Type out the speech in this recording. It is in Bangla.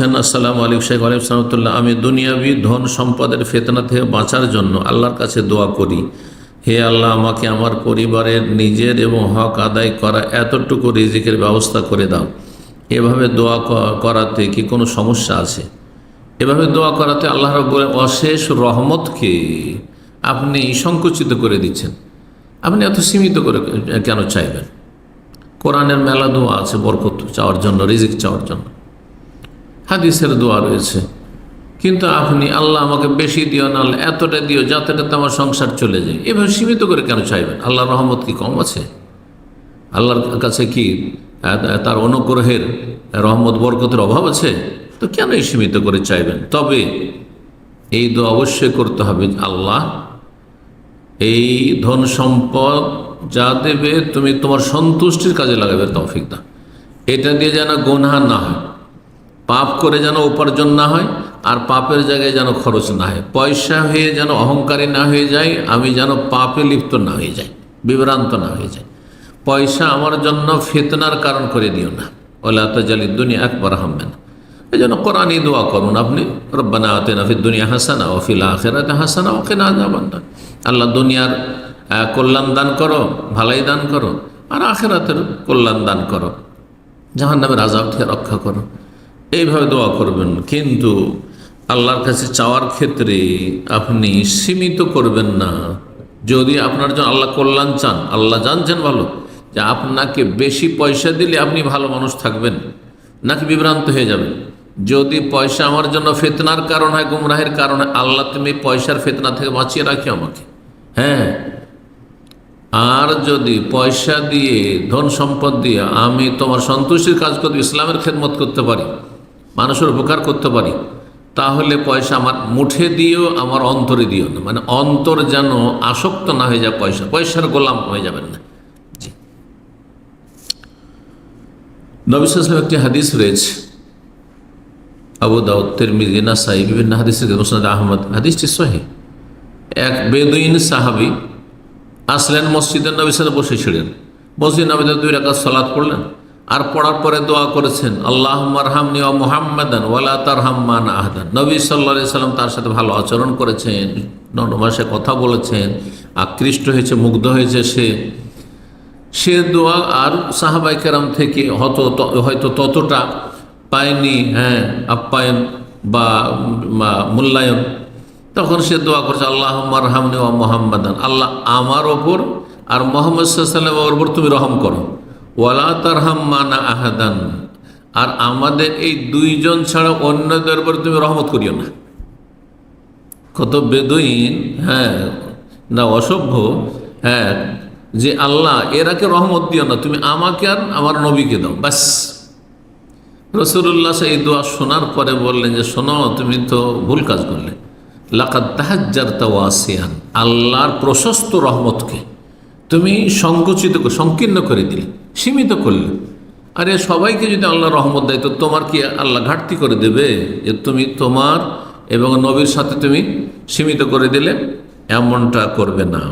আসসালামু আলাইকুম, শেখ আলিম সালামতুল্লাহ আমি দুনিয়াবি ধন সম্পদের ফেতনা থেকে বাঁচার জন্য আল্লাহর কাছে দোয়া করি। হে আল্লাহ, আমাকে আমার পরিবারের নিজের এবং হক আদায় করা এতটুকু রিজিকের ব্যবস্থা করে দাও। এভাবে দোয়া করাতে কি কোনো সমস্যা আছে? এভাবে দোয়া করাতে আল্লাহ রব্বুল অশেষ রহমতকে আপনি সংকুচিত করে দিচ্ছেন। আপনি এত সীমিত করে কেন চাইবেন? কোরআনের মেলা দোয়া আছে বরকত চাওয়ার জন্য, রিজিক চাওয়ার জন্য। হাদিসের দোয়া রয়েছে। কিন্তু আপনি আল্লাহ আমাকে বেশি দিও না আল্লাহ এতটা দিও যাতেটাতে আমার সংসার চলে যায়। এভাবে সীমিত করে কেন চাইবেন? আল্লাহর রহমত কি কম আছে? আল্লাহর কাছে কি তার অনুগ্রহের রহমত, বরকতের অভাব আছে? তো কেন এই সীমিত করে চাইবেন? তবে এই দোয়া অবশ্যই করতে হবে আল্লাহ, এই ধন সম্পদ যা দেবে তুমি তোমার সন্তুষ্টির কাজে লাগাবে তৌফিক দাও। এটা দিয়ে যেন গুনহা না হয়। পাপ করে যেন উপার্জন না হয়, আর পাপের জায়গায় যেন খরচ না হয়। পয়সা হয়ে যেন অহংকারী না হয়ে যায়, আমি যেন পাপে লিপ্ত না হয়ে যাই, বিভ্রান্ত না হয়ে যায় পয়সা আমার জন্য ফেতনার কারণ করে দিও না। ওলা তাজালি দুনিয়া একবার হামবেন এই জন্য কোরআনই দোয়া করুন আপনি, রব্বানা আতে নাফির দুনিয়া হাসানা ও ফিল আখেরাতে হাসানা ওকে না যাবান না আল্লাহ দুনিয়ার কল্যাণ দান করো, ভালাই দান করো, আর আখেরাতের কল্যাণ দান করো। জাহান নামের আজাব থেকে রক্ষা করো। এইভাবে দোয়া করবেন। কিন্তু আল্লাহর কাছে চাওয়ার ক্ষেত্রে আপনি সীমিত করবেন না। যদি আপনার জন্য আল্লাহ কল্যাণ চান, আল্লাহ জানছেন ভালো, যে আপনাকে বেশি পয়সা দিলে আপনি ভালো মানুষ থাকবেন, নাকি বিভ্রান্ত হয়ে যাবেন? যদি পয়সা আমার জন্য ফেতনার কারণ হয়, গুমরাহের কারণে আল্লাহ তুমি পয়সার ফেতনা থেকে বাঁচিয়ে রাখি আমাকে। হ্যাঁ? আর যদি পয়সা দিয়ে, ধন সম্পদ দিয়ে আমি তোমার সন্তুষ্টির কাজ করতে ইসলামের খেদমত করতে পারি মানুষের উপকার করতে পারি, তাহলে পয়সা আমার মুঠে দিও, আমার অন্তরে দিও না। মানে অন্তর যেন আসক্ত না হয়ে যায় পয়সা। পয়সার গোলাম হয়ে যাবেন না। জি। নবিসাম একটি হাদিস রয়েছে। আবু দাউদ, তিরমিজি, নাসাই, বিভিন্ন হাদিসের মুসনাদ আহমদ। হাদিসটি সহি। এক বেদুইন সাহাবি আসলেন মসজিদের নবী সালে বসেছিলেন মসজিদ নবীদের দুই রাকাত সালাত পড়লেন। আর পড়ার পরে দোয়া করেছেন আল্লাহ মারহামনি ও মোহাম্মদান ওয়ালা তার হাম্মান আহদান। নবী সাল্লা সাল্লাম তার সাথে ভালো আচরণ করেছেন ননমাসে কথা বলেছেন, আকৃষ্ট হয়েছে, মুগ্ধ হয়েছে সে। সে দোয়া আর সাহাবাই কেরাম থেকে হয়তো হয়তো ততটা পায়নি হ্যাঁ আপ্যায়ন বা মূল্যায়ন। তখন সে দোয়া করছে আল্লাহ মারহামনি ও মোহাম্মদান। আল্লাহ আমার ওপর আর মোহাম্মদ সাল্লামের ওপর তুমি রহম করো। ওয়ালা তারহাম মানা আহাদান। আর আমাদের এই দুইজন ছাড়া অন্যদের উপর তুমি রহমত করিও না। কত বেদইন হ্যাঁ না, অসভ্য হ্যাঁ যে আল্লাহ এরাকে রহমত দিও না, তুমি আমাকে আর আমার নবীকে দাও, ব্যাস। রসুল্লাহ এই দোয়া শোনার পরে বললেন যে, শোনো, তুমি তো ভুল কাজ করলে। আল্লাহর প্রশস্ত রহমতকে তুমি সংকুচিত, সংকীর্ণ করে দিলে। সীমিত করলে। আরে সবাইকে যদি আল্লাহ রহমত দেয়, তো তোমার কি আল্লাহ ঘাটতি করে দেবে যে তুমি তোমার এবং নবীর সাথে তুমি সীমিত করে দিলে? এমনটা করবে না।